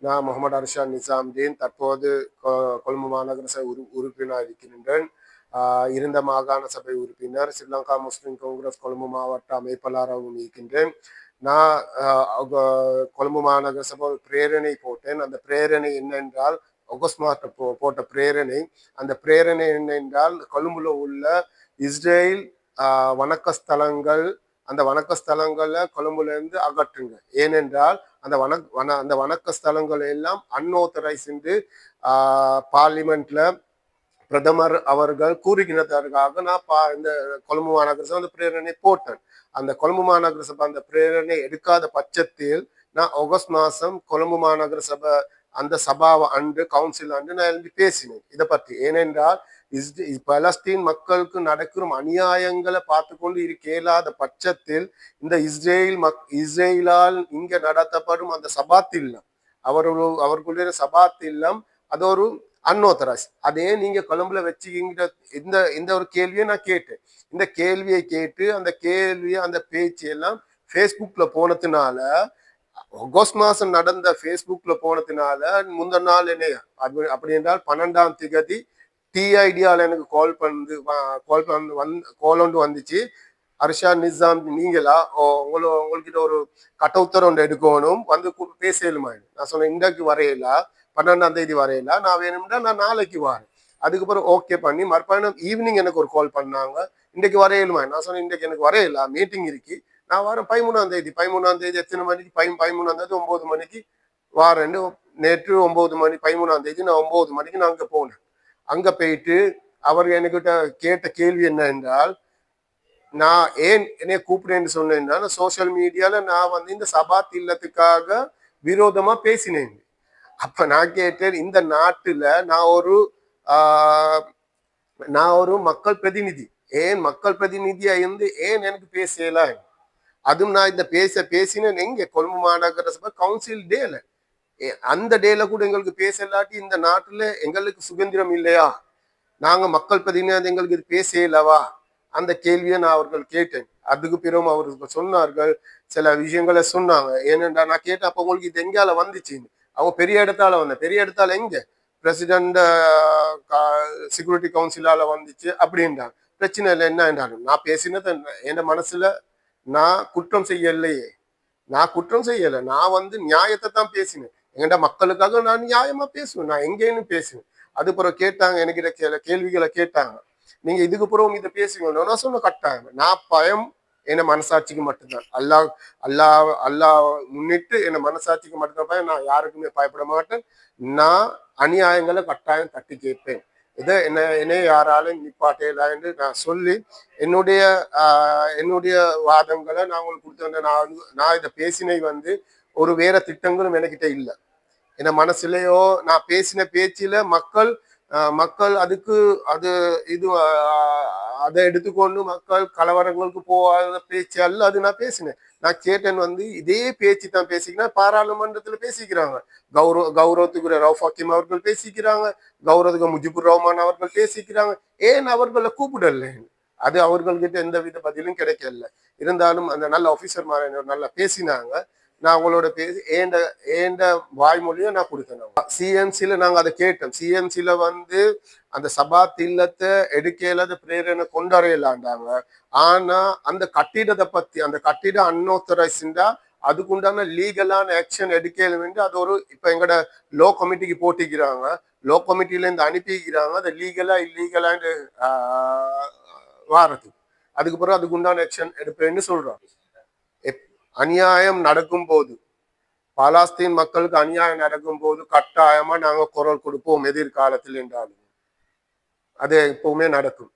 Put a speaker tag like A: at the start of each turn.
A: நான் முகமது அர்ஷா நிசாம்தீன் தற்போது கொ- கொழும்பு மாநகர சபை உறு உறுப்பினர் இருக்கின்றேன். இருந்த மாகாண சபை உறுப்பினர் ஸ்ரீலங்கா முஸ்லிம் காங்கிரஸ் கொழும்பு மாவட்ட அமைப்பாளராகவும் இருக்கின்றேன். நான் கொழும்பு மாநகர சபை பிரேரணை போட்டேன். அந்த பிரேரணை என்னென்றால் ஒகஸ்மார்ட் போ போட்ட பிரேரணை. அந்த பிரேரணை என்னென்றால் கொழும்புல உள்ள இஸ்ரேல் வணக்க ஸ்தலங்கள் அந்த வணக்க ஸ்தலங்களை கொழும்புலேருந்து அகற்றுங்க. ஏனென்றால் அந்த வணக் வன அந்த வணக்க ஸ்தலங்கள் எல்லாம் அன்ஆத்தரைஸ் என்று பார்லிமெண்ட்ல பிரதமர் அவர்கள் கூறுகின்றதற்காக நான் பா இந்த கொழும்பு மாநகர சபை அந்த பிரேரணை போட்டேன். அந்த கொழும்பு மாநகர சபை அந்த பிரேரணை எடுக்காத பட்சத்தில் நான் ஆகஸ்ட் மாதம் கொழும்பு மாநகர சபை அந்த சபாவை அன்று கவுன்சில் அன்று நான் எழுதி பேசினேன். இதை பற்றி. ஏனென்றால் பலஸ்தீன் மக்களுக்கு நடக்கிற அநியாயங்களை பார்த்து கொண்டு இருக்க இயலாத பட்சத்தில் இந்த இஸ்ரேல் மக் இஸ்ரேலால் இங்க நடத்தப்படும் அந்த சபாத் இல்லம் அவர்கள் அவர்களுடைய சபாத் இல்லம் அது ஒரு அன்ஆத்தரைஸ் அதே நீங்க கொழும்புல வச்சுக்கிங்கிற இந்த இந்த ஒரு கேள்வியை நான் கேட்டேன். இந்த கேள்வியை கேட்டு அந்த கேள்வியை அந்த பேச்சு எல்லாம் ஃபேஸ்புக்ல போனதுனால ஆகஸ்ட் மாசம் நடந்த ஃபேஸ்புக்ல போனதுனால முந்தின நாள் என்ன அப்படி அப்படி என்றால் பன்னெண்டாம் திகதி டிஐடியால எனக்கு கால் பண்ணு கால் பண்ணு வந் கால் ஒன்று வந்துச்சு. அர்ஷா நிசாம் நீங்களா? ஓ, உங்கள உங்கள்கிட்ட ஒரு கட்ட உத்தரவு ஒன்று எடுக்கணும். வந்து பேசலுமா? நான் சொன்னேன் இன்றைக்கு வரையில? பன்னெண்டாம் தேதி வரையில? நான் வேணும்னா நான் நாளைக்கு வரேன். அதுக்கப்புறம் ஓகே பண்ணி மறுபடியும் ஈவினிங் எனக்கு ஒரு கால் பண்ணாங்க. இன்றைக்கு வரையிலுமா? நான் சொன்னேன் இன்றைக்கு எனக்கு வரையில? மீட்டிங் இருக்கு. நான் வரேன் பதிமூணாம் தேதி. பதிமூணாம் தேதி எத்தனை மணிக்கு? பை பதிமூணாம் தேதி ஒம்பது மணிக்கு வாரேன்னு நேற்று ஒம்பது மணி பதிமூணாம் தேதி நான் ஒம்பது மணிக்கு நான் அங்கே போனேன். அங்கே போயிட்டு அவர் என்கிட்ட கேட்ட கேள்வி என்ன என்றால் நான் ஏன் என்னைய கூப்பிடுறேன்னு சொன்னேன்னா சோஷியல் மீடியால நான் வந்து இந்த சபாத் இல்லத்துக்காக விரோதமா பேசினேன். அப்ப நான் கேட்டேன் இந்த நாட்டுல நான் ஒரு நான் ஒரு மக்கள் பிரதிநிதி. ஏன் மக்கள் பிரதிநிதியா இருந்து ஏன் எனக்கு பேசல? அதுவும் நான் இந்த பேச பேசினேன். எங்க கொழும்பு மாநகர சபை கவுன்சில் டேல அந்த டேல கூட எங்களுக்கு பேசலாட்டி இந்த நாட்டுல எங்களுக்கு சுதந்திரம் இல்லையா? நாங்க மக்கள் பிரதிநிதி எங்களுக்கு இது பேசலவா அந்த கேள்வியை நான் அவர்கள் கேட்டேன். அதுக்கு பிறகு அவர்கள் சொன்னார்கள் சில விஷயங்களை சொன்னாங்க. ஏனென்றா நான் கேட்டேன் அப்ப உங்களுக்கு இது எங்கால வந்துச்சுன்னு அவங்க பெரிய இடத்தால வந்த பெரிய இடத்தால எங்க? பிரசிடென்ட் செக்யூரிட்டி கவுன்சிலால வந்துச்சு அப்படின்றாங்க பிரச்சனை இல்லை என்ன என்றாலும். நான் பேசினது என் மனசுல நான் குற்றம் செய்யலையே. நான் குற்றம் செய்யல. நான் வந்து நியாயத்தை தான் பேசினேன். எங்கள்கிட்ட மக்களுக்காக நான் நியாயமா பேசுவேன். நான் எங்கேன்னு பேசுவேன். அது பிறகு கேட்டாங்க எனக்கு சில கேள்விகளை கேட்டாங்க. நீங்க இதுக்கு பிறகு இதை பேசுங்க. நான் சொன்ன கட்டாயம். நான் பயம் என்ன மனசாட்சிக்கு மட்டும்தான். அல்லாஹ் அல்லாஹ் அல்லாஹ் முன்னிட்டு என்ன மனசாட்சிக்கு மட்டும்தான் பயம். நான் யாருக்குமே பயப்பட மாட்டேன். நான் அநியாயங்களை கட்டாயம் தட்டி கேட்பேன். இதை என்ன என்னை யாராலும் நிப்பாட்டையிலான்னு நான் சொல்லி என்னுடைய என்னுடைய வாதங்களை நான் உங்களுக்கு கொடுத்த நான் நான் இதை பேசினை வந்து ஒரு வேற திட்டங்களும் எனக்கிட்ட இல்லை. என் மனசுலயோ நான் பேசின பேச்சில மக்கள் மக்கள் அதுக்கு அது இது அதை எடுத்துக்கொண்டு மக்கள் கலவரங்களுக்கு போகாத பேச்சு அல்ல அது நான் பேசினேன். நான் கேட்டன் வந்து இதே பேச்சு தான் பேசிக்கிறேன். பாராளுமன்றத்தில் பேசிக்கிறாங்க. கௌரவ கௌரவத்துக்குரிய ரவுஃப் ஹக்கீம் அவர்கள் பேசிக்கிறாங்க. கௌரவத்துக்கு முஜிபுர் ரஹ்மான் அவர்கள் பேசிக்கிறாங்க. ஏன் அவர்களை கூப்பிடல? அது அவர்கள்கிட்ட எந்த வித பதிலும் கிடைக்கல. இருந்தாலும் அந்த நல்ல ஆஃபீஸர் மாதிரி நல்லா பேசினாங்க. நான் அவங்களோட பேசி ஏண்ட ஏண்ட வாய்மொழியை நான் கொடுக்கணும் சிஎன்சியில் நாங்கள் அதை கேட்டோம். சிஎன்சியில் வந்து அந்த சபா தில்லத்தை எடுக்கலாத பிரேரணை கொண்டாடையலாண்டாங்க ஆனால் அந்த கட்டிடத்தை பற்றி அந்த கட்டிடம் அன்ஆத்தரைஸ்டா அதுக்குண்டான லீகலான ஆக்ஷன் எடுக்கலமென்று அது ஒரு இப்போ எங்களோட லோ கமிட்டிக்கு போட்டிக்கிறாங்க லோ கமிட்டில இருந்து அனுப்பிக்கிறாங்க அது லீகலாக இல்லீகலான்னு வாரது அதுக்கு பிறகு அதுக்குண்டான ஆக்ஷன் எடுப்பேன்னு சொல்கிறாங்க அநியாயம் நடக்கும் போது பாலஸ்தீன் மக்களுக்கு அநியாயம் நடக்கும் போது கட்டாயமா நாங்க குரல் கொடுப்போம் எதிர்காலத்தில் என்றாலும். அது எப்பவுமே நடக்கும்.